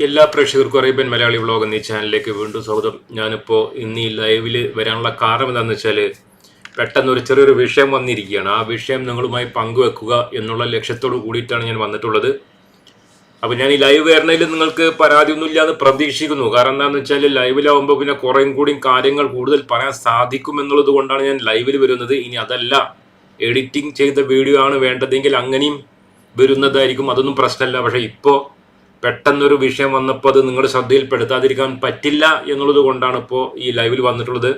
എല്ലാ പ്രേക്ഷകർക്കും Arabian Malayali vlog എന്നീ ചാനലിലേക്ക് വീണ്ടും സ്വാഗതം. ഞാനിപ്പോൾ ഇന്ന് ഈ ലൈവിൽ വരാനുള്ള കാരണം എന്താണെന്ന് വെച്ചാൽ പെട്ടെന്ന് ഒരു ചെറിയൊരു വിഷയം വന്നിരിക്കുകയാണ്. ആ വിഷയം നിങ്ങളുമായി പങ്കുവെക്കുക എന്നുള്ള ലക്ഷ്യത്തോട് കൂടിയിട്ടാണ് ഞാൻ വന്നിട്ടുള്ളത്. അപ്പോൾ ഞാൻ ഈ ലൈവ് വരണതിൽ നിങ്ങൾക്ക് പരാതിയൊന്നുമില്ല എന്ന് പ്രതീക്ഷിക്കുന്നു. കാരണം എന്താണെന്ന് വെച്ചാൽ ലൈവിലാവുമ്പോൾ പിന്നെ കുറേയും കൂടിയും കാര്യങ്ങൾ കൂടുതൽ പറയാൻ സാധിക്കും എന്നുള്ളത് കൊണ്ടാണ് ഞാൻ ലൈവിൽ വരുന്നത്. ഇനി അതല്ല എഡിറ്റിംഗ് ചെയ്ത വീഡിയോ ആണ് വേണ്ടതെങ്കിൽ അങ്ങനെയും വരുന്നതായിരിക്കും. അതൊന്നും പ്രശ്നമല്ല. പക്ഷേ ഇപ്പോൾ പെട്ടെന്നൊരു വിഷയം വന്നപ്പോൾ അത് നിങ്ങൾ ശ്രദ്ധയിൽപ്പെടുത്താതിരിക്കാൻ പറ്റില്ല എന്നുള്ളത് കൊണ്ടാണ് ഇപ്പോൾ ഈ ലൈവിൽ വന്നിട്ടുള്ളത്.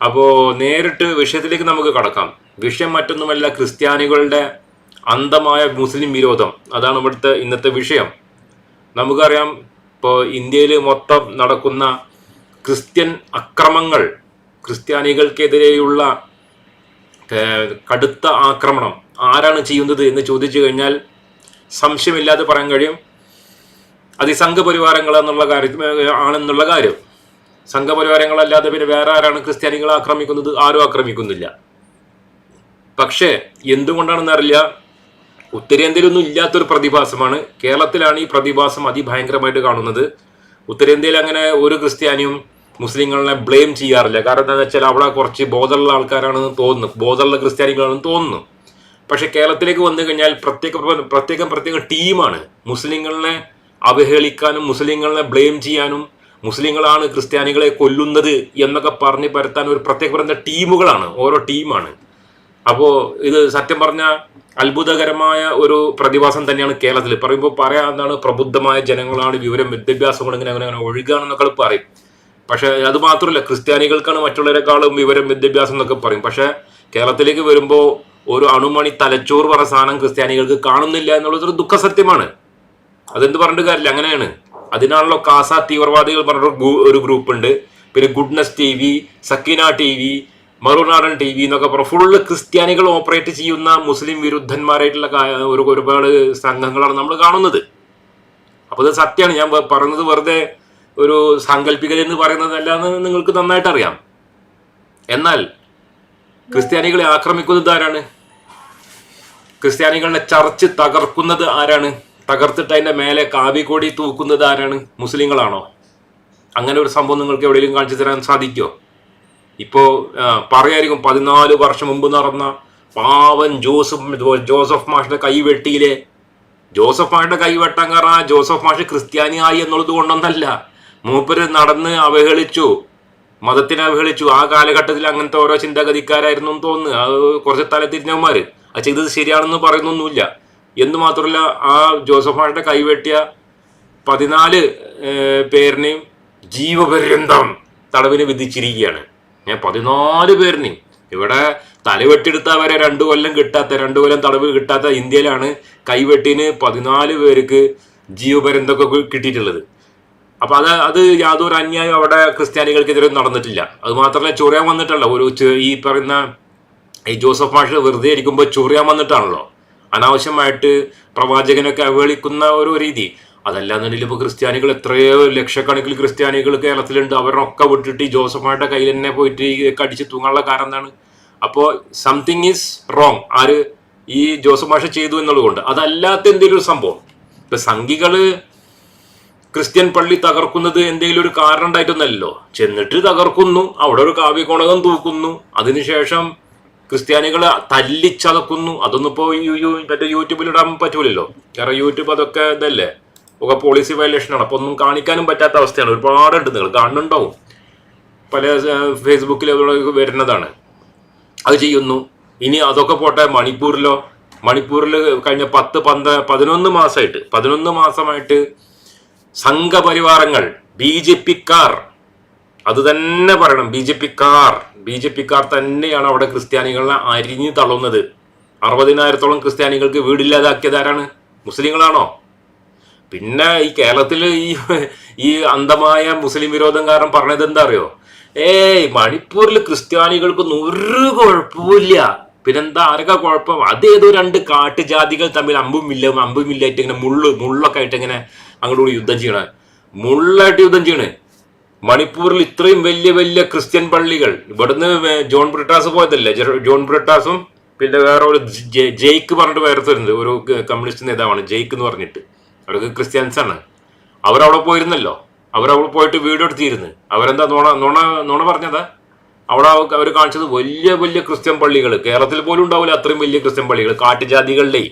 അപ്പോൾ നേരിട്ട് വിഷയത്തിലേക്ക് നമുക്ക് കടക്കാം. വിഷയം മറ്റൊന്നുമല്ല ക്രിസ്ത്യാനികളുടെ അന്ധമായ മുസ്ലിം വിരോധം. അതാണ് ഇവിടുത്തെ ഇന്നത്തെ വിഷയം. നമുക്കറിയാം ഇപ്പോൾ ഇന്ത്യയിൽ മൊത്തം നടക്കുന്ന ക്രിസ്ത്യൻ അക്രമങ്ങൾ ക്രിസ്ത്യാനികൾക്കെതിരെയുള്ള കടുത്ത ആക്രമണം. ആരാണ് ചെയ്യുന്നത് എന്ന് ചോദിച്ചു കഴിഞ്ഞാൽ സംശയമില്ലാതെ പറയാൻ കഴിയും. അത് ഈ എന്നുള്ള കാര്യം ആണെന്നുള്ള കാര്യം. സംഘപരിവാരങ്ങളല്ലാതെ പിന്നെ വേറെ ആരാണ് ക്രിസ്ത്യാനികളെ ആക്രമിക്കുന്നത്? ആരും ആക്രമിക്കുന്നില്ല. പക്ഷേ എന്തുകൊണ്ടാണെന്ന് അറിയില്ല? ഉത്തരേന്ത്യയിലൊന്നും ഇല്ലാത്തൊരു പ്രതിഭാസമാണ്. കേരളത്തിലാണ് ഈ പ്രതിഭാസം അതിഭയങ്കരമായിട്ട് കാണുന്നത്. ഉത്തരേന്ത്യയിൽ അങ്ങനെ ഒരു ക്രിസ്ത്യാനിയും മുസ്ലിങ്ങളെ ബ്ലെയിം ചെയ്യാറില്ല. കാരണം എന്താണെന്ന് വെച്ചാൽ അവിടെ കുറച്ച് ബോധമുള്ള ആൾക്കാരാണെന്ന് തോന്നുന്നു. ബോധമുള്ള ക്രിസ്ത്യാനികളാണെന്ന് തോന്നുന്നു. പക്ഷെ കേരളത്തിലേക്ക് വന്നു കഴിഞ്ഞാൽ പ്രത്യേക പ്രത്യേകം പ്രത്യേക ടീമാണ് മുസ്ലിങ്ങളെ അവഹേളിക്കാനും മുസ്ലിങ്ങളെ ബ്ലെയിം ചെയ്യാനും മുസ്ലിങ്ങളാണ് ക്രിസ്ത്യാനികളെ കൊല്ലുന്നത് എന്നൊക്കെ പറഞ്ഞ് പരത്താൻ ഒരു പ്രത്യേക പറയുന്ന ടീമുകളാണ് ഓരോ ടീമാണ്. അപ്പോൾ ഇത് സത്യം പറഞ്ഞ അത്ഭുതകരമായ ഒരു പ്രതിഭാസം തന്നെയാണ് കേരളത്തിൽ പറയുമ്പോൾ പറയാവുന്നതാണ് പ്രബുദ്ധമായ ജനങ്ങളാണ് വിവരം വിദ്യാഭ്യാസം കൊണ്ട് ഇങ്ങനെ അങ്ങനെ അങ്ങനെ ഒഴുകുകയാണെന്നൊക്കെ പറയും. പക്ഷെ അത് മാത്രമല്ല ക്രിസ്ത്യാനികൾക്കാണ് മറ്റുള്ളവരെക്കാളും വിവരം വിദ്യാഭ്യാസം എന്നൊക്കെ പറയും. പക്ഷെ കേരളത്തിലേക്ക് വരുമ്പോൾ ഒരു അണുമണി തലച്ചോറ് പറഞ്ഞ സാധനം ക്രിസ്ത്യാനികൾക്ക് കാണുന്നില്ല എന്നുള്ളത് ഒരു ദുഃഖസത്യമാണ്. അതെന്ത് പറഞ്ഞിട്ട് കാര്യമില്ല അങ്ങനെയാണ്. അതിനാണല്ലോ കാസ തീവ്രവാദികൾ പറഞ്ഞൊരു ഗ്രൂ- ഒരു ഗ്രൂപ്പ് ഉണ്ട് പിന്നെ Goodness T V Shekinah T V Marunadan T V എന്നൊക്കെ പറഞ്ഞ ഫുള്ള് ക്രിസ്ത്യാനികൾ ഓപ്പറേറ്റ് ചെയ്യുന്ന മുസ്ലിം വിരുദ്ധന്മാരായിട്ടുള്ള ഒരു ഒരുപാട് സംഘങ്ങളാണ് നമ്മൾ കാണുന്നത്. അപ്പോൾ ഇത് സത്യമാണ്. ഞാൻ പറഞ്ഞത് വെറുതെ ഒരു സാങ്കല്പികത എന്ന് പറയുന്നതല്ല എന്ന് നിങ്ങൾക്ക് നന്നായിട്ട് അറിയാം. എന്നാൽ ക്രിസ്ത്യാനികളെ ആക്രമിക്കുന്നത് ആരാണ്? ക്രിസ്ത്യാനികളുടെ ചർച്ച് തകർക്കുന്നത് ആരാണ്? തകർത്തിട്ട് അതിന്റെ മേലെ കാവിക്കൊടി തൂക്കുന്നത് ആരാണ്? മുസ്ലിങ്ങളാണോ? അങ്ങനെ ഒരു സംഭവം നിങ്ങൾക്ക് എവിടെയെങ്കിലും കാണിച്ചു തരാൻ സാധിക്കുമോ ഇപ്പോൾ പറയായിരിക്കും പതിനാല് വർഷം മുമ്പ് നടന്ന പാവൻ ജോസഫ് ജോസഫ് മാഷിന്റെ കൈവെട്ടിയിലെ ജോസഫ് മാഷിന്റെ കൈവെട്ടാൻ കാരണം ആ ജോസഫ് മാഷ് ക്രിസ്ത്യാനിയായി എന്നുള്ളത് കൊണ്ടൊന്നല്ല. മൂപ്പര് നടന്ന് അവഹേളിച്ചു. മതത്തിനെ അവഹേളിച്ചു. ആ കാലഘട്ടത്തിൽ അങ്ങനത്തെ ഓരോ ചിന്താഗതിക്കാരായിരുന്നു തോന്നുന്നു. അത് കുറച്ച് തലതിരിഞ്ഞവന്മാര്. അത് ചെയ്തത് ശരിയാണെന്ന് പറയുന്നൊന്നുമില്ല. എന്ന് മാത്രമല്ല ആ ജോസഫ് മാഷിന്റെ കൈവെട്ടിയ പതിനാല് പേരിനെയും ജീവപര്യന്തം തടവിന് വിധിച്ചിരിക്കുകയാണ്. ഞാൻ പതിനാല് പേരിനെയും. ഇവിടെ തലവെട്ടിയെടുത്ത വരെ രണ്ടു കൊല്ലം കിട്ടാത്ത രണ്ടു കൊല്ലം തടവ് കിട്ടാത്ത ഇന്ത്യയിലാണ് കൈവെട്ടിന് പതിനാല് പേർക്ക് ജീവപര്യന്തമൊക്കെ കിട്ടിയിട്ടുള്ളത്. അപ്പൊ അത് അത് യാതൊരു അന്യായം അവിടെ ക്രിസ്ത്യാനികൾക്കെതിരെ നടന്നിട്ടില്ല. അത് മാത്രമല്ല ചൊറിയാൻ വന്നിട്ടല്ല. ഒരു ഈ പറയുന്ന ഈ ജോസഫ് മാഷ് വെറുതെ ഇരിക്കുമ്പോൾ ചൊറിയാൻ വന്നിട്ടാണല്ലോ. അനാവശ്യമായിട്ട് പ്രവാചകനൊക്കെ അവഹേളിക്കുന്ന ഒരു രീതി. അതല്ലാന്നുണ്ടെങ്കിൽ ഇപ്പോൾ ക്രിസ്ത്യാനികൾ എത്രയോ ലക്ഷക്കണക്കിൽ ക്രിസ്ത്യാനികൾ കേരളത്തിലുണ്ട്. അവരൊക്കെ വിട്ടിട്ട് ഈ ജോസഫ് കയ്യിൽ തന്നെ പോയിട്ട് കടിച്ച് തൂങ്ങാനുള്ള കാരണം എന്താണ്? അപ്പോൾ സംതിങ് ഈസ് റോങ് ആര്? ഈ ജോസഫ് മാഷ ചെയ്തു എന്നുള്ളത് കൊണ്ട് അതല്ലാത്ത എന്തെങ്കിലും ഒരു സംഭവം? ഇപ്പൊ സംഘികൾ ക്രിസ്ത്യൻ പള്ളി തകർക്കുന്നത് എന്തെങ്കിലും ഒരു കാരണം ഉണ്ടായിട്ടൊന്നല്ലോ ചെന്നിട്ട് തകർക്കുന്നു. അവിടെ ഒരു കാവ്യകോണകം തൂക്കുന്നു. അതിനുശേഷം ക്രിസ്ത്യാനികളെ തല്ലിച്ചതക്കുന്നു. അതൊന്നും ഇപ്പോൾ മറ്റേ യൂട്യൂബിൽ ഇടാൻ പറ്റൂലല്ലോ. കാരണം യൂട്യൂബ് അതൊക്കെ ഇതല്ലേ? ഒക്കെ പോളിസി വയലേഷനാണ് അപ്പൊ ഒന്നും കാണിക്കാനും പറ്റാത്ത അവസ്ഥയാണ്. ഒരുപാട് ഉണ്ട് നിങ്ങൾ കാണുന്നുണ്ടാവും. പല ഫേസ്ബുക്കിൽ വരുന്നതാണ്. അത് ചെയ്യുന്നു. ഇനി അതൊക്കെ പോട്ടെ മണിപ്പൂരിലോ മണിപ്പൂരിൽ കഴിഞ്ഞ പത്ത് പന്ത പതിനൊന്ന് മാസമായിട്ട് പതിനൊന്ന് മാസമായിട്ട് സംഘപരിവാരങ്ങൾ ബി ജെ പിക്കാർ അത് തന്നെ പറയണം ബി ജെ പിക്കാർ ബി ജെ പിക്കാർ തന്നെയാണ് അവിടെ ക്രിസ്ത്യാനികളെ അരിഞ്ഞു തള്ളുന്നത്. അറുപതിനായിരത്തോളം ക്രിസ്ത്യാനികൾക്ക് വീടില്ലാതാക്കിയതാരാണ്? മുസ്ലിങ്ങളാണോ? പിന്നെ ഈ കേരളത്തിൽ ഈ ഈ അന്ധമായ മുസ്ലിം വിരോധം കാരണം പറഞ്ഞത് എന്താ അറിയോ? ഏയ് മണിപ്പൂരിൽ ക്രിസ്ത്യാനികൾക്കൊന്നും ഒരു കുഴപ്പമില്ല പിന്നെന്താ ആരൊക്കെ കുഴപ്പം? അതേതോ രണ്ട് കാട്ടുജാതികൾ തമ്മിൽ അമ്പും ഇല്ല അമ്പും ഇല്ലായിട്ട് ഇങ്ങനെ മുള്ള് മുള്ളൊക്കെ ആയിട്ട് ഇങ്ങനെ അങ്ങോട്ട് യുദ്ധം ചെയ്യണേ മുള്ളായിട്ട് യുദ്ധം ചെയ്യണേ. മണിപ്പൂരിൽ ഇത്രയും വലിയ വലിയ ക്രിസ്ത്യൻ പള്ളികൾ. ഇവിടുന്ന് ജോൺ ബ്രിട്ടാസ് പോയതല്ലേ? ജോൺ ബ്രിട്ടാസും പിന്നെ വേറെ ഒരു ജെയ്ക്ക് പറഞ്ഞിട്ട് വേറെ തരുന്നത്. ഒരു കമ്മ്യൂണിസ്റ്റ് നേതാവാണ് ജെയ്ക്ക് എന്ന് പറഞ്ഞിട്ട്. അവർക്ക് ക്രിസ്ത്യൻസ് ആണ്. അവരവിടെ പോയിരുന്നല്ലോ. അവരവിടെ പോയിട്ട് വീഡിയോ എടുത്തിരുന്ന്. അവരെന്താ നുണ നുണ നുണ പറഞ്ഞതാ? അവിടെ അവർ കാണിച്ചത് വലിയ വലിയ ക്രിസ്ത്യൻ പള്ളികൾ കേരളത്തിൽ പോലും ഉണ്ടാവില്ല അത്രയും വലിയ ക്രിസ്ത്യൻ പള്ളികൾ കാട്ടുജാതികളിലേ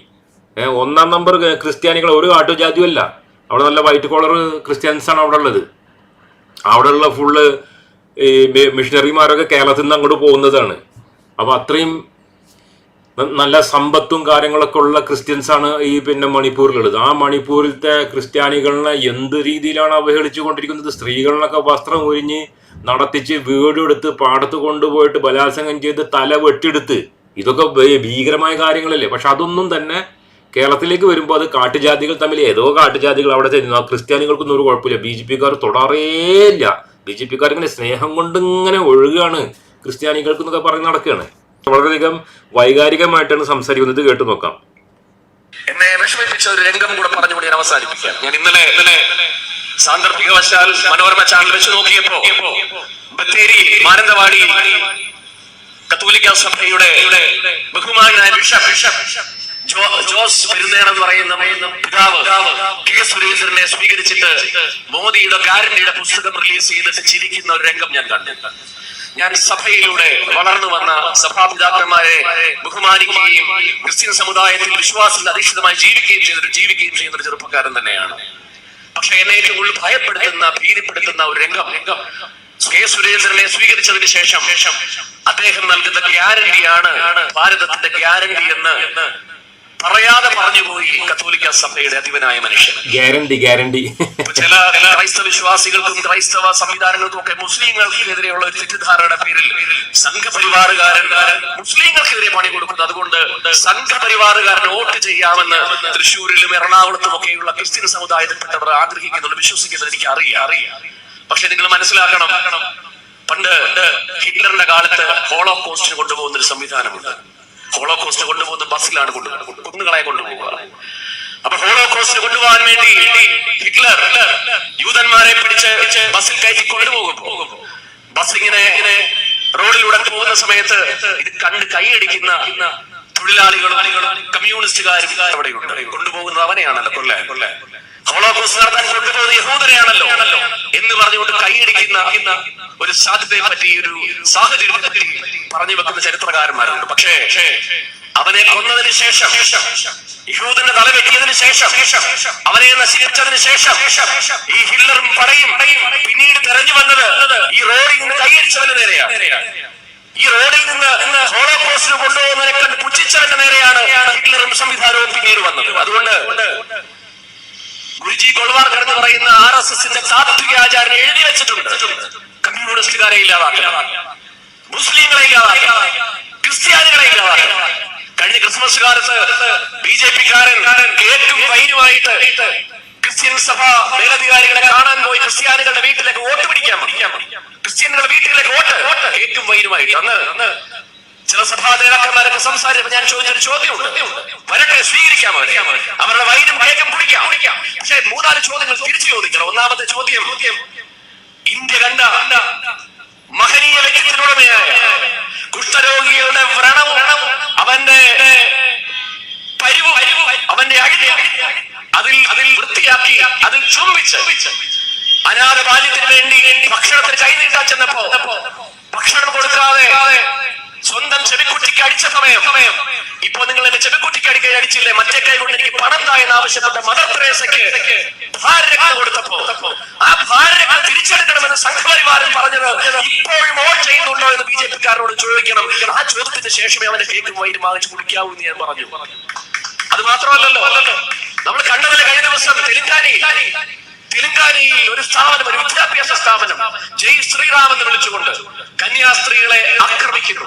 ഒന്നാം നമ്പർ ക്രിസ്ത്യാനികൾ ഒരു കാട്ടുജാതിയും അല്ല അവിടെ നല്ല വൈറ്റ് കോളർ ക്രിസ്ത്യൻസ് ആണ് അവിടെ ഉള്ളത്. അവിടെയുള്ള ഫുള്ള് ഈ മിഷണറിമാരൊക്കെ കേരളത്തിൽ നിന്ന് അങ്ങോട്ട് പോകുന്നതാണ്. അപ്പൊ അത്രയും നല്ല സമ്പത്തും കാര്യങ്ങളൊക്കെ ഉള്ള ക്രിസ്ത്യൻസ് ആണ് ഈ പിന്നെ മണിപ്പൂരിലുള്ളത്. ആ മണിപ്പൂരിലത്തെ ക്രിസ്ത്യാനികളെ എന്ത് രീതിയിലാണ് അവഹേളിച്ചു കൊണ്ടിരിക്കുന്നത്? സ്ത്രീകളിലൊക്കെ വസ്ത്രം ഉരിഞ്ഞ് നടത്തിച്ച് വീടെടുത്ത് പാടത്ത് കൊണ്ടുപോയിട്ട് ബലാത്സംഗം ചെയ്ത് തല വെട്ടിയെടുത്ത് ഇതൊക്കെ ഭീകരമായ കാര്യങ്ങളല്ലേ? പക്ഷെ അതൊന്നും തന്നെ കേരളത്തിലേക്ക് വരുമ്പോൾ അത് കാട്ടുജാതികൾ തമ്മിൽ ഏതോ കാട്ടുജാതികൾ അവിടെ ചെല്ലുന്നു ആ ക്രിസ്ത്യാനികൾക്കൊന്നും ഒരു കുഴപ്പമില്ല. ബി ജെ പിക്കാർ തൊടാറേയില്ല ബി ജെ പിക്കാർ ഇങ്ങനെ സ്നേഹം കൊണ്ട് ഇങ്ങനെ ഒഴുകുകയാണ് ക്രിസ്ത്യാനികൾക്ക് എന്നൊക്കെ പറഞ്ഞ് നടക്കുകയാണ് വളരെയധികം വൈകാരികമായിട്ടാണ് സംസാരിക്കുന്നത് കേട്ടു നോക്കാം. എന്നെ വിഷമിപ്പിച്ച ഒരു രംഗം കൂടെ പറഞ്ഞുകൊണ്ട് ഞാൻ അവസാനിപ്പിക്കാം ഞാൻ ഇന്നലെ ഇന്നലെ സാന്ദർഭികവശാൽ മനോരമ ചാനൽ വെച്ച് നോക്കിയപ്പോ ബത്തേരി മാനന്തവാടി കത്തോലിക്ക സഭയുടെ ബഹുമാനായ ബിഷപ്പ് ബിഷപ്പ് ജോസ് പെരുന്നേണെന്ന് പറയുന്ന പിതാവ് കെ സുരേന്ദ്രനെ സ്വീകരിച്ചിട്ട് മോദിയുടെ ഗ്യാരണ്ടിയുടെ പുസ്തകം റിലീസ് ചെയ്തിട്ട് ചിരിക്കുന്ന ഒരു രംഗം ഞാൻ കണ്ടു. ഞാൻ സഭയിലൂടെ വളർന്നു വന്ന സഭാപിതാക്കന്മാരെ ബഹുമാനിക്കുകയും ക്രിസ്ത്യൻ സമുദായത്തിൽ വിശ്വാസത്തിൽ അധിഷ്ഠിതമായി ജീവിക്കുകയും ചെയ്തൊരു ജീവിക്കുകയും ചെയ്യുന്ന ഒരു ചെറുപ്പക്കാരൻ തന്നെയാണ്. പക്ഷെ എന്നെ ഏറ്റവും കൂടുതൽ ഭയപ്പെടുത്തുന്ന ഭീതിപ്പെടുത്തുന്ന ഒരു രംഗം. കെ സുരേന്ദ്രനെ സ്വീകരിച്ചതിന് ശേഷം അദ്ദേഹം നൽകുന്ന ഗ്യാരണ്ടിയാണ് ഭാരതത്തിന്റെ ഗ്യാരണ്ടി എന്ന് പറയാതെ പറഞ്ഞു പോയി കത്തോലിക്ക സഭയുടെ അധിപനായ മനുഷ്യൻ. Guarantee guarantee. ചില ചില ക്രൈസ്തവ വിശ്വാസികൾക്കും ക്രൈസ്തവ സംവിധാനങ്ങൾക്കും ഒക്കെ മുസ്ലിങ്ങൾക്കെതിരെയുള്ള ഒരു തെറ്റിദ്ധാരയുടെ പേരിൽ സംഘപരിവാറുകാരൻ മുസ്ലിങ്ങൾക്കെതിരെ പണി കൊടുക്കുന്നത് അതുകൊണ്ട് സംഘപരിവാറുകാരൻ വോട്ട് ചെയ്യാമെന്ന് തൃശ്ശൂരിലും എറണാകുളത്തും ഒക്കെയുള്ള ക്രിസ്ത്യൻ സമുദായത്തിൽപ്പെട്ടവർ ആഗ്രഹിക്കുന്നുണ്ട് വിശ്വസിക്കുന്നത് എനിക്ക് അറിയാം അറിയാം പക്ഷെ നിങ്ങൾ മനസ്സിലാക്കണം പണ്ട് ഹിറ്റ്ലറിന്റെ കാലത്ത് ഹോളോ കോസ്റ്റിന് കൊണ്ടുപോകുന്ന ഒരു സംവിധാനമുണ്ട്. ഹോളോകോസ്റ്റ് കൊണ്ടുപോകുന്ന ബസ്സിലാണ് കൊണ്ടുപോകുന്നത്. കുന്നുകളെ കൊണ്ടുപോകുക. അപ്പൊ ഹോളോ കോസ്റ്റ് കൊണ്ടുപോകാൻ വേണ്ടി ഹിറ്റ്ലർ യൂതന്മാരെ പിടിച്ച് ബസ്സിൽ കയറ്റി കൊണ്ടുപോകും. ബസ് ഇങ്ങനെ ഇങ്ങനെ റോഡിലൂടെ പോകുന്ന സമയത്ത് ഇത് കണ്ട് കൈയടിക്കുന്ന തൊഴിലാളികളും കമ്മ്യൂണിസ്റ്റുകാരും അവിടെയുണ്ട്. കൊണ്ടുപോകുന്നത് അവനെയാണല്ലോ കൊല്ലേ കൊല്ലേ നടത്താൻ യഹൂദരെയാണല്ലോ എന്ന് പറഞ്ഞുകൊണ്ട് കൈയടിക്കുന്ന ഒരു സാധ്യതയെ പറ്റി ഒരു സാഹചര്യത്തെ പറ്റി പറഞ്ഞു വെക്കുന്ന ചരിത്രകാരന്മാരുണ്ട്. പക്ഷേ അവനെ കൊന്നതിന് ശേഷം യഹൂദന്റെ തല വെട്ടിയതിന് ശേഷം അവനെ നശിപ്പിച്ചതിന് ശേഷം ഈ ഹില്ലറും പടയും പിന്നീട് തെരഞ്ഞു വന്നത് ഈ റോഡിൽ നിന്ന് കൈയടിച്ചവന് നേരെയാണ്. ഈ റോഡിൽ നിന്ന് ഹോളോകോസ്റ്റിന് കൊണ്ടുപോകുന്നതിനെ കണ്ട് പുച്ഛിച്ചവന്റെ നേരെയാണ് ഹിറ്റ്ലറും സംവിധാനവും പിന്നീട് വന്നത്. അതുകൊണ്ട് ഗുരുജി ഗോൾവാർക്കർ എന്ന് പറയുന്ന ആർ എസ് എസിന്റെ താത്വിക ആചാരം എഴുതി വെച്ചിട്ടുണ്ട്. കമ്മ്യൂണിസ്റ്റുകാരെ ഇല്ലാതാക്കുക മുസ്ലിങ്ങളെ ഇല്ലാതാക്കുക ക്രിസ്ത്യാനികളെ ഇല്ലാതാക്കുക കഴിഞ്ഞ ക്രിസ്മസ് കാലത്ത് ബി ജെ പിക്കാരൻ കേക്കും ക്രിസ്ത്യൻ സഭ മേലധികാരികളെ കാണാൻ പോയി ക്രിസ്ത്യാനികളുടെ വീട്ടിലേക്ക് വോട്ട് പിടിക്കാൻ. ക്രിസ്ത്യാനികളുടെ വീട്ടിലേക്ക് വോട്ട്. ഏറ്റവും വൈനുമായിട്ട്. അന്ന് ചില സഭാ നേതാക്കന്മാരൊക്കെ സംസാരിച്ചപ്പോ ഞാൻ ചോദിച്ചൊരു ചോദ്യമുണ്ട്. വരട്ടെ സ്വീകരിക്കാം അവരെ. അവരുടെ വൈനും കേക്കും കുടിക്കാം. പക്ഷെ മൂന്നാൽ ചോദ്യങ്ങൾ തിരിച്ചു ചോദിക്കണം. ഒന്നാമത്തെ ചോദ്യം ഇന്ത്യ കണ്ട മഹനീയ വ്യക്തിത്വമുടമയായ കുഷ്ഠരോഗികളുടെ വ്രണവും അവന്റെ അവന്റെ അതിൽ അതിൽ വൃത്തിയാക്കി അതിൽ ചുംബിച്ച് അനാഥ ബാല്യത്തിന് വേണ്ടി ഭക്ഷണത്തിന് കൈനീട്ടാൻ ചെന്നപ്പോ ഭക്ഷണം കൊടുക്കാതെ സ്വന്തം ചെവിക്കുട്ടിക്ക് അടിച്ച സമയം. ഇപ്പൊ നിങ്ങൾ എന്റെ ചെവിക്കുട്ടിക്ക് അടിക്കാൻ അടിച്ചില്ലേ? മറ്റേ കൈ കൊണ്ട് എനിക്ക് പണം തായെന്ന് ആവശ്യപ്പെട്ട മദർ തെരേസയ്ക്ക് ഭാരരത്ന കൊടുത്തപ്പോ. ആ ഭാരരത്ന തിരിച്ചെടുക്കണമെന്ന് സംഘപരിവാരൻ പറഞ്ഞത് ഇപ്പോഴും ഓൺ ചെയ്യുന്നുണ്ടോ എന്ന് ബി ജെ പിക്കാരോട് ചോദിക്കണം. ആ ചോദ്യത്തിന് ശേഷമേ അവന്റെ കേക്ക് വൈരും വാങ്ങിച്ചു കുടിക്കാവൂ എന്ന് ഞാൻ പറഞ്ഞു. അത് മാത്രമല്ലല്ലോ. നമ്മൾ കണ്ടതിലെ കഴിഞ്ഞ ദിവസം തെലുങ്കാനയിൽ തെലുങ്കാനയിൽ ഒരു സ്ഥാപനം ഒരു വിദ്യാഭ്യാസ സ്ഥാപനം. ജയ് ശ്രീറാം എന്ന് വിളിച്ചുകൊണ്ട് കന്യാസ്ത്രീകളെ ആക്രമിക്കുന്നു.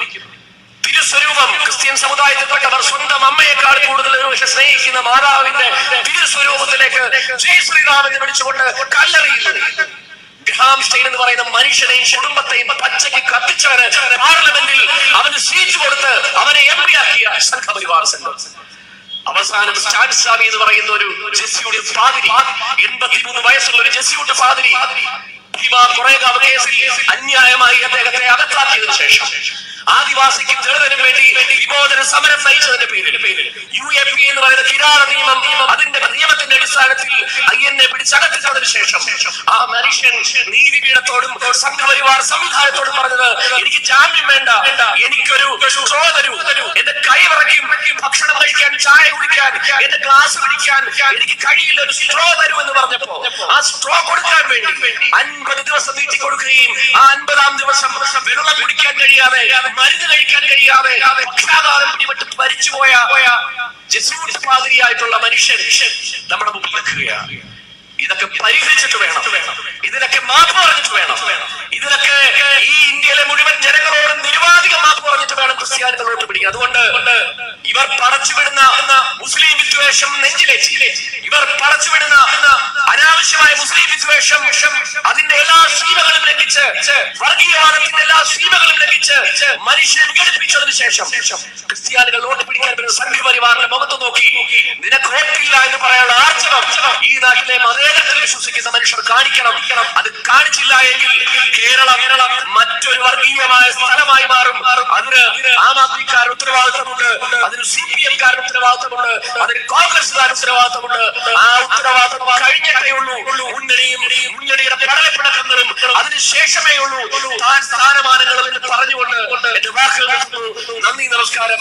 തിരുസ്വരൂപം ക്രിസ്ത്യൻ സമുദായത്തിൽപ്പെട്ടവർ സ്വന്തം അമ്മയെക്കാൾ കൂടുതൽ സ്നേഹിക്കുന്ന മാതാവിന്റെ തിരുസ്വരൂപത്തിലേക്ക് ജയ് ശ്രീറാം എന്ന് വിളിച്ചുകൊണ്ട് കല്ലെറിയുന്നു. ഗ്രഹാം സ്റ്റെയിൻ എന്ന് പറയുന്ന മനുഷ്യനെയും കുടുംബത്തെയും പച്ചയ്ക്ക് കത്തിച്ചവന് പാർലമെന്റിൽ അവന് സീറ്റ് കൊടുത്ത് അവനെ എം പി ആക്കിയ സംഘപരിവാർ സംഘം. അവസാനം സ്റ്റാൻ സ്വാമി എന്ന് പറയുന്ന ഒരു ജെസ്യൂട്ട് പാതിരി എൺപത്തിമൂന്ന് വയസ്സുള്ള ഒരു ജെസ്യൂട്ട് പാതിരി. ഭീമാ കൊറേഗാവ് കേസിൽ അന്യായമായി അദ്ദേഹത്തെ അകത്താക്കിയതിനു ശേഷം. ആദിവാസിക്കും ദളിതനും വേണ്ടി വിമോചന സമരം നയിച്ചതിന്റെ പേരിൽ യു എ പി എന്ന് പറയുന്ന കിരാത നിയമം അതിന്റെ നിയമത്തിന്റെ അടിസ്ഥാനത്തിൽ അയ്യനെ പിടിച്ചകത്തിച്ചതിന് ശേഷം ആ മനുഷ്യൻ നീതിപീഠത്തോടും സംഘപരിവാർ സംവിധാനത്തോടും പറഞ്ഞത് എനിക്ക് ജാമ്യം വേണ്ട എനിക്കൊരു തരൂ എന്റെ കൈ വിറയ്ക്കും ഭക്ഷണം കഴിക്കാൻ ചായ കുടിക്കാൻ എന്റെ ഗ്ലാസ് പിടിക്കാൻ എനിക്ക് കഴിയില്ല ഒരു സ്ട്രോ തരൂ എന്ന് പറഞ്ഞപ്പോ ആ സ്ട്രോ കൊടുക്കാൻ വേണ്ടി അൻപത് ദിവസം നീട്ടി കൊടുക്കുകയും ആ അൻപതാം ദിവസം വെള്ളം കുടിക്കാൻ കഴിയാതെ മരുന്ന് കഴിക്കാൻ കഴിയാതെ പക്ഷാഘാതം പിടിപെട്ട് മരിച്ചുപോയ ജസൂട്ട് പാതിരിയായിട്ടുള്ള മനുഷ്യൻ നമ്മുടെ മുമ്പിൽ നിൽക്കുകയാണ്. ഇതൊക്കെ പരിഹരിച്ചിട്ട് വേണം. ഇതിനൊക്കെ മാപ്പ് പറഞ്ഞിട്ട് വേണം. ഇതിനൊക്കെ ഈ ഇന്ത്യയിലെ മുഴുവൻ ജനങ്ങളോടും നിരുപാധികം മാപ്പ് പറഞ്ഞിട്ട് വേണം ക്രിസ്ത്യാനികളോട്ട് പിടിക്കുക അതുകൊണ്ട് ഇവർ പടച്ചുവിടുന്ന മുസ്ലിം വിദ്വേഷം നെഞ്ചിലേറ്റി ഇവർ പറച്ചുവിടുന്ന അനാവശ്യമായ മുസ്ലിം വിദ്വേഷം അതിന്റെ എല്ലാ സീമകളും ലംഘിച്ച് വർഗീയവാദത്തിന്റെ എല്ലാ സീമകളും ലംഘിച്ച് മനുഷ്യൻ ഘടിപ്പിച്ചതിന് ശേഷം ക്രിസ്ത്യാനികൾ വോട്ട് പിടിക്കാൻ വരുന്ന സംഘപരിവാറിന്റെ മുഖത്ത് നോക്കി നിനക്ക് വോട്ടില്ല എന്ന് പറയാനുള്ള ആർജവം ഈ നാട്ടിലെ മതേതരത്തിൽ വിശ്വസിക്കുന്ന മനുഷ്യർ കാണിക്കണം. അത് കാണിച്ചില്ല എങ്കിൽ കേരളം മറ്റൊരു വർഗീയമായ സ്ഥലമായി മാറും. അതിന് ആം ആദ്മിക്കാർ ഉത്തരവാദിത്തമുണ്ട് അതിന് സി പി എംകാരൻ ഉത്തരവാദിത്തമുണ്ട് അതിന് കോൺഗ്രസ്സുകാരൻ ഉത്തരവാദിത്തമുണ്ട് ആ ഉത്തരവാദിത്വം കഴിഞ്ഞിട്ടേ ഉള്ളൂ മുന്നണിയുടെ പടലപ്പിണക്കുന്നതും അതിനുശേഷമേ ഉള്ളൂ താൻ സ്ഥാനമാനങ്ങളും പറഞ്ഞുകൊണ്ട്. നന്ദി നമസ്കാരം.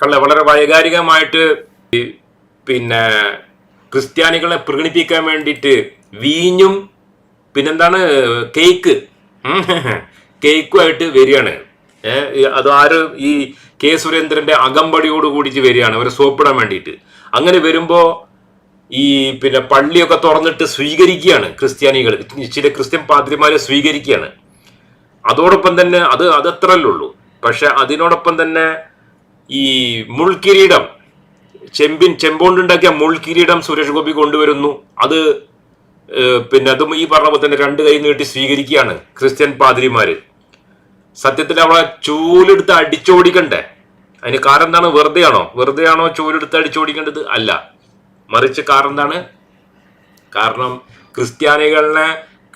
കള്ള വളരെ വൈകാരികമായിട്ട് പിന്നെ ക്രിസ്ത്യാനികളെ പ്രകടിപ്പിക്കാൻ വേണ്ടിയിട്ട് വീഞ്ഞും പിന്നെന്താണ് കേക്ക്. കേക്കുമായിട്ട് വരികയാണ് അത് ആര് ഈ കെ സുരേന്ദ്രന്റെ അകമ്പടിയോട് കൂടിച്ച് വരികയാണ് അവരെ സോപ്പിടാൻ വേണ്ടിയിട്ട് അങ്ങനെ വരുമ്പോൾ ഈ പിന്നെ പള്ളിയൊക്കെ തുറന്നിട്ട് സ്വീകരിക്കുകയാണ് ക്രിസ്ത്യാനികൾ. ചില ക്രിസ്ത്യൻ പാദ്രിമാരെ സ്വീകരിക്കുകയാണ്. അതോടൊപ്പം തന്നെ അത് അതത്രല്ലേ ഉള്ളൂ പക്ഷെ അതിനോടൊപ്പം തന്നെ ഈ മുൾക്കിരീടം ചെമ്പിൻ ചെമ്പോണ്ടുണ്ടാക്കിയ മുൾക്കിരീടം സുരേഷ് ഗോപി കൊണ്ടുവരുന്നു. അത് പിന്നെ അതും ഈ പറഞ്ഞ പോലെ തന്നെ രണ്ട് കൈ നീട്ടി സ്വീകരിക്കുകയാണ് ക്രിസ്ത്യൻ പാതിരിമാര്. സത്യത്തിൽ അവളെ ചൂലെടുത്ത് അടിച്ചോടിക്കണ്ടേ? അതിന് കാരണം എന്താണ്? വെറുതെ ആണോ വെറുതെ ആണോ ചൂലെടുത്ത് അടിച്ചോടിക്കേണ്ടത് അല്ല. മറിച്ച് കാരണം എന്താണ്? കാരണം ക്രിസ്ത്യാനികളെ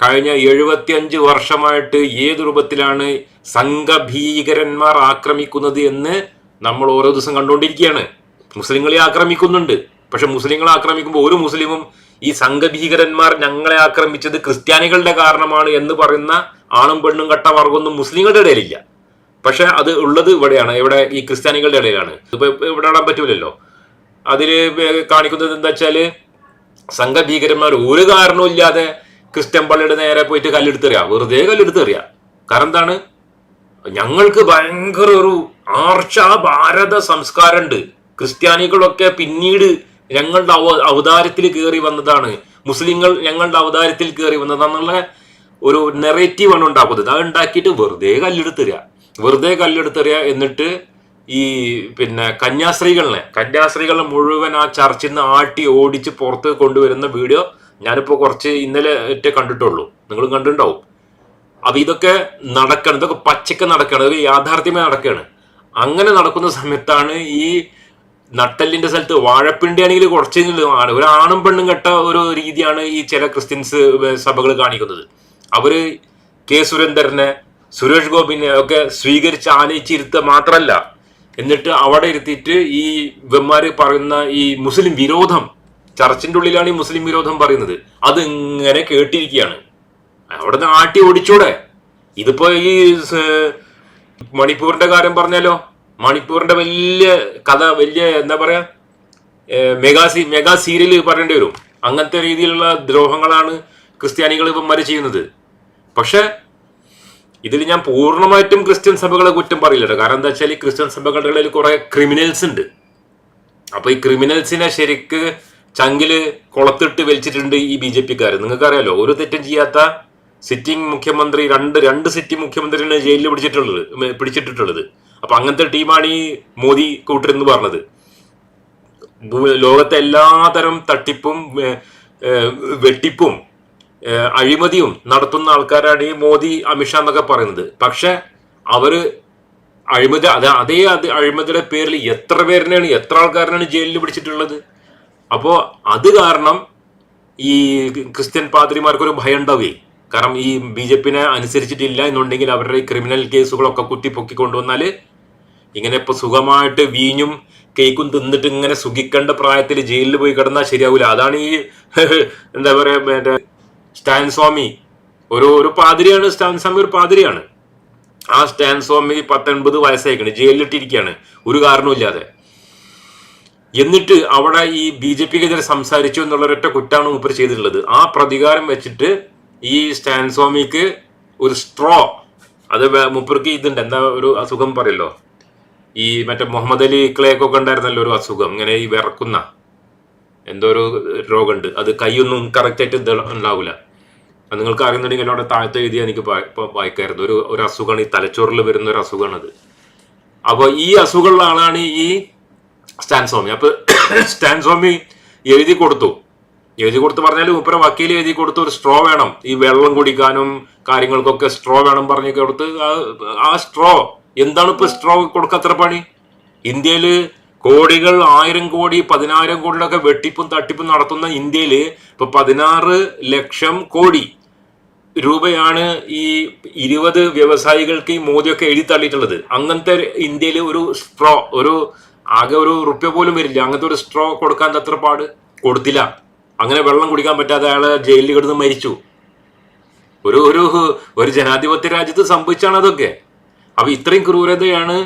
കഴിഞ്ഞ എഴുപത്തിയഞ്ച് വർഷമായിട്ട് ഏത് രൂപത്തിലാണ് സംഘഭീകരന്മാർ ആക്രമിക്കുന്നത് എന്ന് നമ്മൾ ഓരോ ദിവസം കണ്ടുകൊണ്ടിരിക്കുകയാണ്. മുസ്ലിങ്ങളെ ആക്രമിക്കുന്നുണ്ട്. പക്ഷെ മുസ്ലിങ്ങളെ ആക്രമിക്കുമ്പോൾ ഒരു മുസ്ലിമും ഈ സംഘഭീകരന്മാർ ഞങ്ങളെ ആക്രമിച്ചത് ക്രിസ്ത്യാനികളുടെ കാരണമാണ് എന്ന് പറയുന്ന ആണും പെണ്ണും കട്ട വർഗമൊന്നും മുസ്ലിങ്ങളുടെ ഇടയിലില്ല. പക്ഷെ അത് ഉള്ളത് ഇവിടെയാണ് ഇവിടെ ഈ ക്രിസ്ത്യാനികളുടെ ഇടയിലാണ്. ഇപ്പൊ ഇവിടെ ഇടാൻ പറ്റൂലല്ലോ. അതിൽ കാണിക്കുന്നത് എന്താ വെച്ചാൽ സംഘഭീകരന്മാർ ഒരു കാരണവും ഇല്ലാതെ ക്രിസ്ത്യൻ പള്ളിയുടെ നേരെ പോയിട്ട് കല്ലെടുത്തെറിയാ വെറുതെ കല്ലെടുത്തെറിയാ കാരണം എന്താണ്? ഞങ്ങൾക്ക് ഭയങ്കര ഒരു ആർഷ ഭാരത സംസ്കാരമുണ്ട്. ക്രിസ്ത്യാനികളൊക്കെ പിന്നീട് ഞങ്ങളുടെ അവ അവതാരത്തിൽ കയറി വന്നതാണ്. മുസ്ലിങ്ങൾ ഞങ്ങളുടെ അവതാരത്തിൽ കയറി വന്നതാന്നുള്ള ഒരു നെറേറ്റീവാണ് ഉണ്ടാക്കുന്നത്. അത് ഉണ്ടാക്കിയിട്ട് വെറുതെ കല്ലെടുത്തെറിയ വെറുതെ കല്ലെടുത്തെറിയ എന്നിട്ട് ഈ പിന്നെ കന്യാസ്ത്രീകളെ കന്യാസ്ത്രീകളെ മുഴുവൻ ആ ചർച്ചിൽ നിന്ന് ആട്ടി ഓടിച്ച് പുറത്ത് കൊണ്ടുവരുന്ന വീഡിയോ ഞാനിപ്പോൾ കുറച്ച് ഇന്നലെ ഒറ്റ കണ്ടിട്ടുള്ളൂ. നിങ്ങളും കണ്ടിട്ടുണ്ടാവും. അപ്പൊ ഇതൊക്കെ നടക്കണം. ഇതൊക്കെ പച്ചക്ക് നടക്കണം. ഇതൊക്കെ യാഥാർത്ഥ്യമായി നടക്കുകയാണ് അങ്ങനെ നടക്കുന്ന സമയത്താണ് ഈ നട്ടലിന്റെ സ്ഥലത്ത് വാഴപ്പിണ്ടി ആണെങ്കിൽ കുറച്ചെങ്കിലും ആണ്. ഒരു ആണും പെണ്ണും കെട്ട ഒരു രീതിയാണ് ഈ ചില ക്രിസ്ത്യൻസ് സഭകൾ കാണിക്കുന്നത്. അവർ കെ സുരേന്ദ്രനെ സുരേഷ് ഗോപിനെ ഒക്കെ സ്വീകരിച്ച് ആനയിച്ചിരുത്തുക മാത്രമല്ല എന്നിട്ട് അവിടെ ഇരുത്തിയിട്ട് ഈ വെമ്മാർ പറയുന്ന ഈ മുസ്ലിം വിരോധം ചർച്ചിന്റെ ഉള്ളിലാണ് ഈ മുസ്ലിം വിരോധം പറയുന്നത്. അത് ഇങ്ങനെ കേട്ടിരിക്കുകയാണ്. അവിടെ നിന്ന് ആട്ടി ഓടിച്ചൂടെ? ഇതിപ്പോ ഈ മണിപ്പൂരിന്റെ കാര്യം പറഞ്ഞാലോ? മണിപ്പൂരിന്റെ വലിയ കഥ വലിയ എന്താ പറയാ? മെഗാ സീ മെഗാ സീരിയൽ പറയേണ്ടി വരും. അങ്ങനത്തെ രീതിയിലുള്ള ദ്രോഹങ്ങളാണ് ക്രിസ്ത്യാനികൾ ഇവന്മാര് ചെയ്യുന്നത്. പക്ഷെ ഇതിൽ ഞാൻ പൂർണമായിട്ടും ക്രിസ്ത്യൻ സഭകളെ കുറ്റം പറയില്ല കാരണം എന്താ വെച്ചാൽ ഈ ക്രിസ്ത്യൻ സഭകളുടെ ഇടയിൽ കുറെ ക്രിമിനൽസ് ഉണ്ട്. അപ്പൊ ഈ ക്രിമിനൽസിനെ ശരിക്ക് ചങ്കിൽ കുളത്തിട്ട് വലിച്ചിട്ടുണ്ട് ഈ ബി ജെ പിക്കാർ നിങ്ങൾക്കറിയാലോ ഒരു തെറ്റും ചെയ്യാത്ത സിറ്റിംഗ് മുഖ്യമന്ത്രി രണ്ട് രണ്ട് സിറ്റിംഗ് മുഖ്യമന്ത്രിനെ ജയിലിൽ പിടിച്ചിട്ടുള്ളത് പിടിച്ചിട്ടിട്ടുള്ളത്. അപ്പൊ അങ്ങനത്തെ ടീമാണ് ഈ മോദി കൂട്ടരെന്ന് പറഞ്ഞത്. ലോകത്തെ എല്ലാതരം തട്ടിപ്പും വെട്ടിപ്പും അഴിമതിയും നടത്തുന്ന ആൾക്കാരാണ് ഈ മോദി അമിത്ഷാ എന്നൊക്കെ പറയുന്നത്. പക്ഷെ അവർ അഴിമതി അത് അതേ അത് അഴിമതിയുടെ പേരിൽ എത്ര പേരിനെയാണ് എത്ര ആൾക്കാരനാണ് ജയിലിൽ പിടിച്ചിട്ടുള്ളത്? അപ്പോൾ അത് കാരണം ഈ ക്രിസ്ത്യൻ പാദ്രിമാർക്ക് ഒരു ഭയം ഉണ്ടാവുകയും കാരണം ഈ ബി ജെ പിനെ അനുസരിച്ചിട്ടില്ല എന്നുണ്ടെങ്കിൽ അവരുടെ ഈ ക്രിമിനൽ കേസുകളൊക്കെ കുത്തി പൊക്കി കൊണ്ടുവന്നാൽ ഇങ്ങനെ ഇപ്പോൾ സുഖമായിട്ട് വീഞ്ഞും കേക്കും തിന്നിട്ട് ഇങ്ങനെ സുഖിക്കേണ്ട പ്രായത്തിൽ ജയിലിൽ പോയി കിടന്നാൽ ശരിയാവില്ല അതാണ് ഈ എന്താ പറയുക മറ്റേ സ്റ്റാൻ സ്വാമി ഒരു ഒരു പാതിരിയാണ് സ്റ്റാൻ സ്വാമി ഒരു പാതിരിയാണ്. ആ സ്റ്റാൻ സ്വാമി പത്തൊൻപത് വയസ്സായിക്കണ് ജയിലിലിട്ടിരിക്കുകയാണ് ഒരു കാരണവുമില്ലാതെ. എന്നിട്ട് അവിടെ ഈ ബി ജെ പിക്കെതിരെ സംസാരിച്ചു എന്നുള്ള ഒരൊറ്റ കുറ്റാണ് മൂപ്പർ ചെയ്തിട്ടുള്ളത്. ആ പ്രതികാരം വെച്ചിട്ട് ഈ സ്റ്റാൻ സ്വാമിക്ക് ഒരു സ്ട്രോ അത് മൂപ്പർക്ക് ഇതുണ്ട്. എന്താ ഒരു അസുഖം പറയല്ലോ? ഈ മറ്റേ മുഹമ്മദ് അലി ഇക്ലയൊക്കെ ഉണ്ടായിരുന്നല്ലോ ഒരു അസുഖം ഇങ്ങനെ ഈ വിറക്കുന്ന എന്തോ ഒരു രോഗമുണ്ട്. അത് കൈയൊന്നും കറക്റ്റായിട്ട് ഉണ്ടാവില്ല നിങ്ങൾക്ക് അറിയുന്നുണ്ടെങ്കിൽ അവിടെ താഴത്തെ എഴുതി എനിക്ക് വായിക്കായിരുന്നു. ഒരു ഒരു അസുഖമാണ് ഈ തലച്ചോറിൽ വരുന്ന ഒരു അസുഖമാണത്. അപ്പോൾ ഈ അസുഖമുള്ള ആളാണ് ഈ സ്റ്റാൻ സ്വാമി അപ്പൊ സ്റ്റാൻ എഴുതി കൊടുത്തു. എഴുതി കൊടുത്ത് പറഞ്ഞാൽ മൂപ്പര വക്കീൽ എഴുതി കൊടുത്ത് ഒരു സ്ട്രോ വേണം. ഈ വെള്ളം കുടിക്കാനും കാര്യങ്ങൾക്കൊക്കെ സ്ട്രോ വേണം പറഞ്ഞു കൊടുത്ത് ആ- സ്ട്രോ എന്താണ് ഇപ്പൊ സ്ട്രോ കൊടുക്കാത്ര പണി? ഇന്ത്യയിൽ കോടികൾ ആയിരം കോടി പതിനായിരം കോടിയിലൊക്കെ വെട്ടിപ്പും തട്ടിപ്പും നടത്തുന്ന ഇന്ത്യയിൽ ഇപ്പൊ പതിനാറ് ലക്ഷം കോടി രൂപയാണ് ഈ ഇരുപത് വ്യവസായികൾക്ക് ഈ മോദിയൊക്കെ എഴുതി തള്ളിയിട്ടുള്ളത്. അങ്ങനത്തെ ഇന്ത്യയിൽ ഒരു സ്ട്രോ ഒരു ആകെ ഒരു റുപ്യ പോലും വരില്ല. അങ്ങനത്തെ ഒരു സ്ട്രോ കൊടുക്കാൻ അത്ര പാട് കൊടുത്തില്ല. അങ്ങനെ വെള്ളം കുടിക്കാൻ പറ്റാതെ അയാൾ ജയിലിൽ കിടന്ന് മരിച്ചു. ഒരു ഒരു ഒരു ജനാധിപത്യ രാജ്യത്ത് സംഭവിച്ചാണ് അതൊക്കെ. അപ്പൊ ഇത്രയും ക്രൂരതയാണ്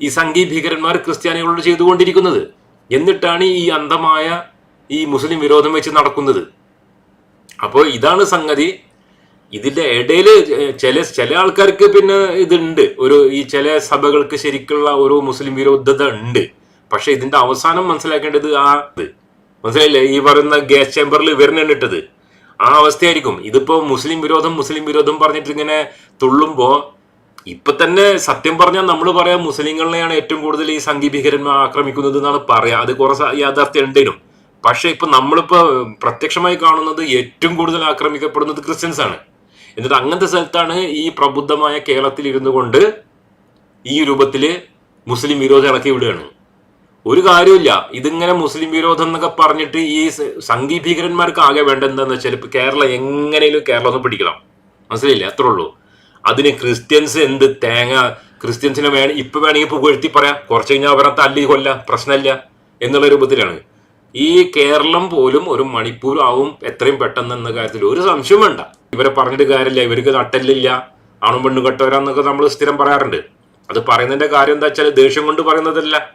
ഈ സംഘീ ഭീകരന്മാർ ക്രിസ്ത്യാനികളോട് ചെയ്തുകൊണ്ടിരിക്കുന്നത്. എന്നിട്ടാണ് ഈ അന്ധമായ ഈ മുസ്ലിം വിരോധം വെച്ച് നടക്കുന്നത്. അപ്പോൾ ഇതാണ് സംഗതി. ഇതിന്റെ ഇടയിൽ ചില ചില ആൾക്കാർക്ക് പിന്നെ ഇതുണ്ട്. ഒരു ഈ ചില സഭകൾക്ക് ശരിക്കുള്ള ഒരു മുസ്ലിം വിരോധത ഉണ്ട്. പക്ഷെ ഇതിന്റെ അവസാനം മനസ്സിലാക്കേണ്ടത് ആ മനസ്സിലായില്ലേ? ഈ പറയുന്ന ഗ്യാസ് ചേമ്പറിൽ ഇവരിനാണ് ഇട്ടത്. ആ അവസ്ഥയായിരിക്കും. ഇതിപ്പോ മുസ്ലിം വിരോധം മുസ്ലിം വിരോധം പറഞ്ഞിട്ട് ഇങ്ങനെ തുള്ളുമ്പോ ഇപ്പൊ തന്നെ സത്യം പറഞ്ഞാൽ നമ്മൾ പറയാം മുസ്ലിങ്ങളെയാണ് ഏറ്റവും കൂടുതൽ ഈ സംഘീഭീകരന്മാർ ആക്രമിക്കുന്നത് എന്നാണ് പറയാം. അത് കുറച്ച് യാഥാർത്ഥ്യം ഉണ്ടേനും പക്ഷെ ഇപ്പൊ നമ്മളിപ്പോ പ്രത്യക്ഷമായി കാണുന്നത് ഏറ്റവും കൂടുതൽ ആക്രമിക്കപ്പെടുന്നത് ക്രിസ്ത്യൻസ് ആണ് എന്നിട്ട് അങ്ങനത്തെ സ്ഥലത്താണ് ഈ പ്രബുദ്ധമായ കേരളത്തിൽ ഇരുന്നു കൊണ്ട് ഈ രൂപത്തിൽ മുസ്ലിം വിരോധം ഇളക്കി വിടുകയാണ്. ഒരു കാര്യമില്ല ഇതിങ്ങനെ മുസ്ലിം വിരോധം എന്നൊക്കെ പറഞ്ഞിട്ട് ഈ സംഘീ ഭീകരന്മാർക്ക് ആകെ വേണ്ട എന്താന്ന് വെച്ചാൽ ഇപ്പൊ കേരളം എങ്ങനെയും കേരളം ഒന്ന് പിടിക്കണം. മനസ്സിലായില്ലേ? അത്രേ ഉള്ളൂ. അതിന് ക്രിസ്ത്യൻസ് എന്ത് തേങ്ങ ക്രിസ്ത്യൻസിനെ വേണം ഇപ്പൊ വേണമെങ്കിൽ പുകഴ്ത്തി പറയാം. കുറച്ച് കഴിഞ്ഞാൽ അവരെ തല്ലി കൊല്ല. പ്രശ്നമില്ല. എന്നുള്ള രൂപത്തിലാണ്. ഈ കേരളം പോലും ഒരു മണിപ്പൂർ ആവും എത്രയും പെട്ടെന്ന് എന്ന കാര്യത്തിൽ ഒരു സംശയം വേണ്ട. ഇവരെ പറഞ്ഞിട്ട് കാര്യമില്ല. ഇവർക്ക് നട്ടല്ലില്ല. ആണും പെണ്ണും കെട്ടവരാന്നൊക്കെ നമ്മൾ സ്ഥിരം പറയാറുണ്ട്. അത് പറയുന്നതിന്റെ കാര്യം എന്താ വെച്ചാൽ ദേഷ്യം കൊണ്ട് പറയുന്നതല്ല.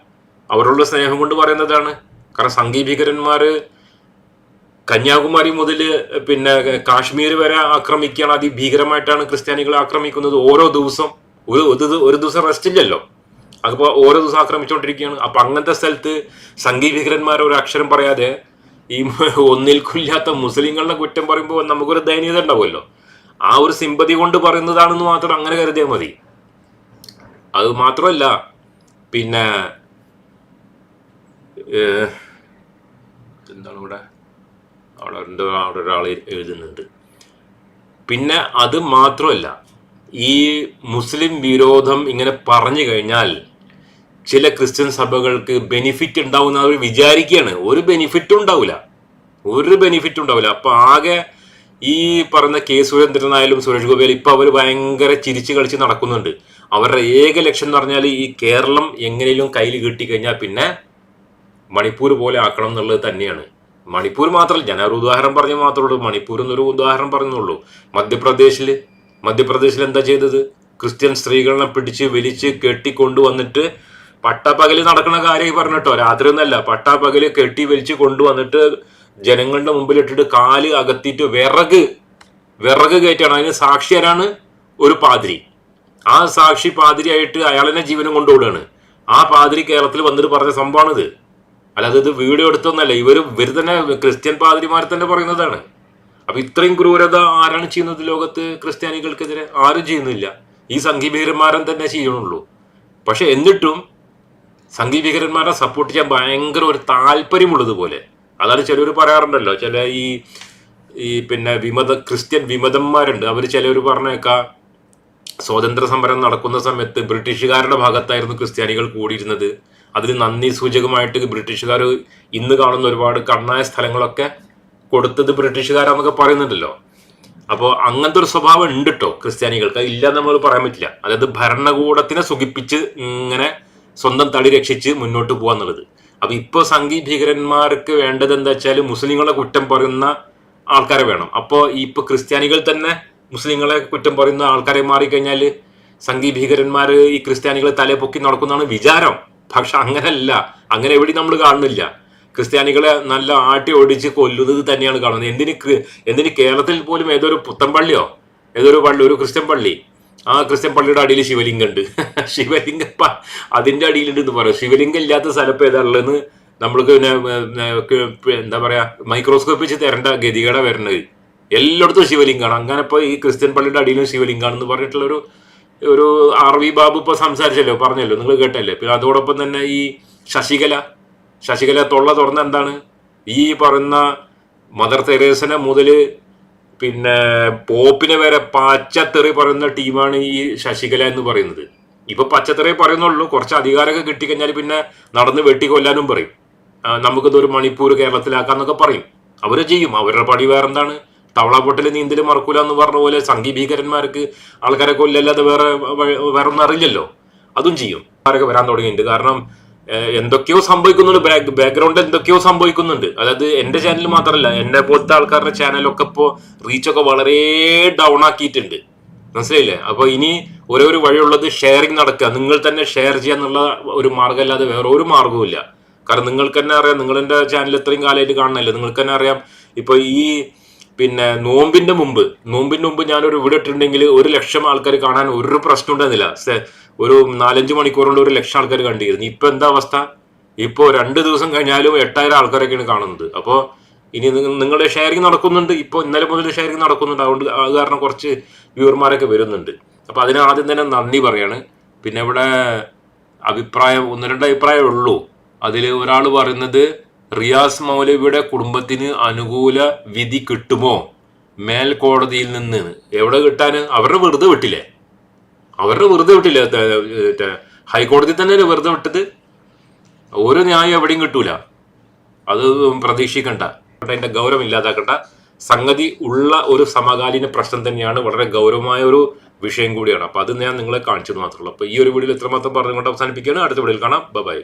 അവരുള്ള സ്നേഹം കൊണ്ട് പറയുന്നതാണ്. കാരണം സംഘീഭീകരന്മാര് കന്യാകുമാരി മുതൽ പിന്നെ കാശ്മീർ വരെ ആക്രമിക്കുകയാണ്. അതിഭീകരമായിട്ടാണ് ക്രിസ്ത്യാനികളെ ആക്രമിക്കുന്നത്. ഓരോ ദിവസം ഒരു ഒരു ദിവസം റെസ്റ്റ് ഇല്ലല്ലോ. അപ്പൊ ഓരോ ദിവസം ആക്രമിച്ചുകൊണ്ടിരിക്കുകയാണ് അപ്പൊ അങ്ങനത്തെ സ്ഥലത്ത് സംഘീഭീകരന്മാർ ഒരു അക്ഷരം പറയാതെ ഈ ഒന്നിൽ ഒന്നിൽക്കില്ലാത്ത മുസ്ലിങ്ങളുടെ കുറ്റം പറയുമ്പോൾ നമുക്കൊരു ദയനീയത ഉണ്ടാവുമല്ലോ. ആ ഒരു സിമ്പതി കൊണ്ട് പറയുന്നതാണെന്ന് മാത്രം അങ്ങനെ കരുതിയാൽ മതി. അത് മാത്രമല്ല പിന്നെ എന്താണ് ഇവിടെ അവിടെ എന്തോ അവിടെ ഒരാൾ എഴുതുന്നുണ്ട്. പിന്നെ അത് മാത്രമല്ല ഈ മുസ്ലിം വിരോധം ഇങ്ങനെ പറഞ്ഞു കഴിഞ്ഞാൽ ചില ക്രിസ്ത്യൻ സഭകൾക്ക് ബെനിഫിറ്റ് ഉണ്ടാവുന്ന അവർ വിചാരിക്കുകയാണ്. ഒരു ബെനിഫിറ്റും ഉണ്ടാവില്ല. ഒരു ബെനിഫിറ്റും ഉണ്ടാവില്ല. അപ്പൊ ആകെ ഈ പറഞ്ഞ കെ സുരേന്ദ്രനായാലും സുരേഷ് ഗോപിയാലും ഇപ്പൊ അവർ ഭയങ്കര ചിരിച്ചു കളിച്ച് നടക്കുന്നുണ്ട്. അവരുടെ ഏക ലക്ഷ്യം എന്ന് പറഞ്ഞാൽ ഈ കേരളം എങ്ങനെയും കയ്യിൽ കിട്ടിക്കഴിഞ്ഞാൽ പിന്നെ മണിപ്പൂർ പോലെ ആക്കണം എന്നുള്ളത് തന്നെയാണ്. മണിപ്പൂർ മാത്രമല്ല ഞാൻ ഒരു ഉദാഹരണം പറഞ്ഞു മാത്രമേ ഉള്ളൂ. മണിപ്പൂർ എന്നൊരു ഉദാഹരണം പറഞ്ഞുള്ളൂ. മധ്യപ്രദേശിൽ മധ്യപ്രദേശിൽ എന്താ ചെയ്തത്? ക്രിസ്ത്യൻ സ്ത്രീകളെ പിടിച്ച് വലിച്ച് കെട്ടിക്കൊണ്ടുവന്നിട്ട് പട്ടാപ്പകൽ നടക്കുന്ന കാര്യം പറഞ്ഞിട്ടോ? രാത്രി ഒന്നല്ല പട്ടാപ്പകൽ കെട്ടി വലിച്ച് കൊണ്ടുവന്നിട്ട് ജനങ്ങളുടെ മുമ്പിലിട്ടിട്ട് കാൽ അകത്തിയിട്ട് വിറക് വിറക് കയറ്റാണ്. അതിന് സാക്ഷിയാരാണ് ഒരു പാതിരി. ആ സാക്ഷി പാതിരിയായിട്ട് അയാളെന്നെ ജീവനും കൊണ്ടുപോവുകയാണ് ആ പാതിരി കേരളത്തിൽ വന്നിട്ട് പറഞ്ഞ സംഭവമാണിത്. അല്ലാതെ ഇത് വീഡിയോ എടുത്തൊന്നല്ല. ഇവർ ഇവർ തന്നെ ക്രിസ്ത്യൻ പാതിരിമാർ തന്നെ പറയുന്നതാണ്. അപ്പൊ ഇത്രയും ക്രൂരത ആരാണ് ചെയ്യുന്നത് ലോകത്ത് ക്രിസ്ത്യാനികൾക്കെതിരെ? ആരും ചെയ്യുന്നില്ല. ഈ സംഘീഭീകരന്മാരൻ തന്നെ ചെയ്യണുള്ളൂ പക്ഷെ എന്നിട്ടും സംഘീഭീകരന്മാരെ സപ്പോർട്ട് ചെയ്യാൻ ഭയങ്കര ഒരു താല്പര്യമുള്ളത് പോലെ അതാണ് ചിലർ പറയാറുണ്ടല്ലോ. ചില ഈ ഈ പിന്നെ വിമത ക്രിസ്ത്യൻ വിമതന്മാരുണ്ട്. അവർ ചിലർ പറഞ്ഞേക്കാം സ്വാതന്ത്ര്യ സമരം നടക്കുന്ന സമയത്ത് ബ്രിട്ടീഷുകാരുടെ ഭാഗത്തായിരുന്നു ക്രിസ്ത്യാനികൾ കൂടിയിരുന്നത്. അതിന് നന്ദി സൂചകമായിട്ട് ബ്രിട്ടീഷുകാർ ഇന്ന് കാണുന്ന ഒരുപാട് കണ്ണായ സ്ഥലങ്ങളൊക്കെ കൊടുത്തത് ബ്രിട്ടീഷുകാരാന്നൊക്കെ പറയുന്നുണ്ടല്ലോ. അപ്പോൾ അങ്ങനത്തെ ഒരു സ്വഭാവം ഉണ്ട് കേട്ടോ ക്രിസ്ത്യാനികൾക്ക്? ഇല്ല നമ്മൾ പറയാൻ പറ്റില്ല. അതായത് ഭരണകൂടത്തിനെ സുഖിപ്പിച്ച് ഇങ്ങനെ സ്വന്തം തടി രക്ഷിച്ച് മുന്നോട്ട് പോകാന്നുള്ളത് അപ്പൊ ഇപ്പോൾ സംഘി ഭീകരന്മാർക്ക് വേണ്ടത് എന്താ വെച്ചാൽ മുസ്ലിങ്ങളെ കുറ്റം പറയുന്ന ആൾക്കാരെ വേണം. അപ്പോൾ ഇപ്പൊ ക്രിസ്ത്യാനികൾ തന്നെ മുസ്ലിങ്ങളെ കുറ്റം പറയുന്ന ആൾക്കാരെ മാറിക്കഴിഞ്ഞാൽ സംഘി ഭീകരന്മാർ ഈ ക്രിസ്ത്യാനികളെ തലേ പൊക്കി നടക്കുന്നതാണ് വിചാരം. പക്ഷെ അങ്ങനെയല്ല അങ്ങനെ എവിടെ നമ്മൾ കാണുന്നില്ല. ക്രിസ്ത്യാനികളെ നല്ല ആട്ടി ഓടിച്ച് കൊല്ലുന്നത് തന്നെയാണ് കാണുന്നത്. എന്തിന് എന്തിന് കേരളത്തിൽ പോലും ഏതൊരു പുത്തൻ പള്ളിയോ ഏതൊരു പള്ളി ഒരു ക്രിസ്ത്യൻ പള്ളി ആ ക്രിസ്ത്യൻ പള്ളിയുടെ അടിയിൽ ശിവലിംഗം ഉണ്ട്. ശിവലിംഗം അതിന്റെ അടിയിലുണ്ട് എന്ന് പറയാം ശിവലിംഗം ഇല്ലാത്ത സ്ഥലപ്പ് ഏതാണുള്ളതെന്ന് നമ്മൾക്ക് എന്താ പറയാ മൈക്രോസ്കോപ്പ് വെച്ച് തരേണ്ട ഗതികേട വരണത്. എല്ലായിടത്തും ശിവലിംഗമാണ് അങ്ങനെ ഇപ്പൊ ഈ ക്രിസ്ത്യൻ പള്ളിയുടെ അടിയിലും ശിവലിംഗാണെന്ന് പറഞ്ഞിട്ടുള്ള ഒരു ഒരു ആർ വി ബാബു ഇപ്പൊ സംസാരിച്ചല്ലോ പറഞ്ഞല്ലോ നിങ്ങൾ കേട്ടല്ലേ? പിന്നെ അതോടൊപ്പം തന്നെ ഈ ശശികല ശശികല തൊള്ള തുറന്ന എന്താണ്? ഈ പറയുന്ന മദർ തെരേസനെ മുതൽ പിന്നെ പോപ്പിനെ വരെ പച്ചത്തെറി പറയുന്ന ടീമാണ് ഈ ശശികല എന്ന് പറയുന്നത്. ഇപ്പൊ പച്ചത്തെറി പറയുന്നുള്ളൂ. കുറച്ച് അധികാരമൊക്കെ കിട്ടിക്കഴിഞ്ഞാൽ പിന്നെ നടന്ന് വെട്ടിക്കൊല്ലാനും പറയും. നമുക്കിത് നമുക്കിതൊരു മണിപ്പൂർ കേരളത്തിലാക്കാം എന്നൊക്കെ പറയും. അവർ ചെയ്യും. അവരുടെ പടി വേറെന്താണ്? തവള പൊട്ടൽ നീന്തൽ മറക്കൂല എന്ന് പറഞ്ഞ പോലെ സംഘി ഭീകരന്മാർക്ക് ആൾക്കാരെ കൊല്ലല്ലാതെ വേറെ വേറെ ഒന്നും അറിയില്ലല്ലോ. അതും ചെയ്യും. ആരൊക്കെ വരാൻ തുടങ്ങിയിട്ടുണ്ട്. കാരണം എന്തൊക്കെയോ സംഭവിക്കുന്നുണ്ട്. ബാക്ക് ബാക്ക്ഗ്രൗണ്ട് എന്തൊക്കെയോ സംഭവിക്കുന്നുണ്ട്. അതായത് എന്റെ ചാനൽ മാത്രമല്ല എന്നെ പോലത്തെ ആൾക്കാരുടെ ചാനലൊക്കെ ഇപ്പോൾ റീച്ചൊക്കെ വളരെ ഡൗൺ ആക്കിയിട്ടുണ്ട്. മനസ്സിലായില്ലേ? അപ്പൊ ഇനി ഒരേ ഒരു വഴിയുള്ളത് ഷെയറിങ് നടക്കുക. നിങ്ങൾ തന്നെ ഷെയർ ചെയ്യാന്നുള്ള ഒരു മാർഗമല്ലാതെ വേറെ ഒരു മാർഗവും കാരണം നിങ്ങൾക്ക് തന്നെ അറിയാം നിങ്ങളെന്റെ ചാനൽ ഇത്രയും കാലമായിട്ട് കാണണല്ലേ നിങ്ങൾക്ക് തന്നെ അറിയാം ഇപ്പൊ ഈ പിന്നെ നോമ്പിന്റെ മുമ്പ് നോമ്പിന്റെ മുമ്പ് ഞാനൊരു വീഡിയോ ഇട്ടിട്ടുണ്ടെങ്കിൽ ഒരു ലക്ഷം ആൾക്കാർ കാണാൻ ഒരു പ്രശ്നം ഉണ്ടായിരുന്നില്ല ഒരു നാലഞ്ച് മണിക്കൂർ കൊണ്ട് ഒരു ലക്ഷം ആൾക്കാർ കണ്ടിരുന്നു. ഇപ്പൊ എന്താ അവസ്ഥ? ഇപ്പോ രണ്ട് ദിവസം കഴിഞ്ഞാലും എട്ടായിരം ആൾക്കാരൊക്കെയാണ് കാണുന്നത്. അപ്പോൾ ഇനി നിങ്ങളുടെ ഷെയറിങ് നടക്കുന്നുണ്ട്. ഇപ്പോൾ ഇന്നലെ മുതൽ ഷെയറിങ് നടക്കുന്നുണ്ട്. അതുകൊണ്ട് അത് കാരണം കുറച്ച് വ്യൂവർമാരൊക്കെ വരുന്നുണ്ട്. അപ്പോൾ അതിന് ആദ്യം തന്നെ നന്ദി പറയാണ്. പിന്നെ ഇവിടെ അഭിപ്രായം ഒന്ന് രണ്ട് അഭിപ്രായമേ ഉള്ളൂ. അതിൽ ഒരാൾ പറയുന്നത് റിയാസ് മൗലവിയുടെ കുടുംബത്തിന് അനുകൂല വിധി കിട്ടുമോ? മേൽക്കോടതിയിൽ നിന്ന്. എവിടെ കിട്ടാൻ അവരുടെ വെറുതെ വിട്ടില്ലേ? അവരുടെ വെറുതെ വിട്ടില്ല? ഹൈക്കോടതി തന്നെ വെറുതെ വിട്ടത്? ഒരു ന്യായം എവിടെയും കിട്ടൂല. അത് പ്രതീക്ഷിക്കണ്ട. അതിന്റെ ഗൗരവം ഇല്ലാതാക്കണ്ട. സംഗതി ഉള്ള ഒരു സമകാലീന പ്രശ്നം തന്നെയാണ്. വളരെ ഗൗരവമായ ഒരു വിഷയം കൂടിയാണ്. അപ്പൊ അത് ഞാൻ നിങ്ങളെ കാണിച്ചത് മാത്രമേ ഉള്ളൂ. അപ്പൊ ഈ ഒരു വീഡിയോയിൽ ഇത്രമാത്രം പറഞ്ഞുകൊണ്ട് അവസാനിപ്പിക്കുകയാണ്. അടുത്ത വീഡിയോയിൽ കാണാം. ബൈ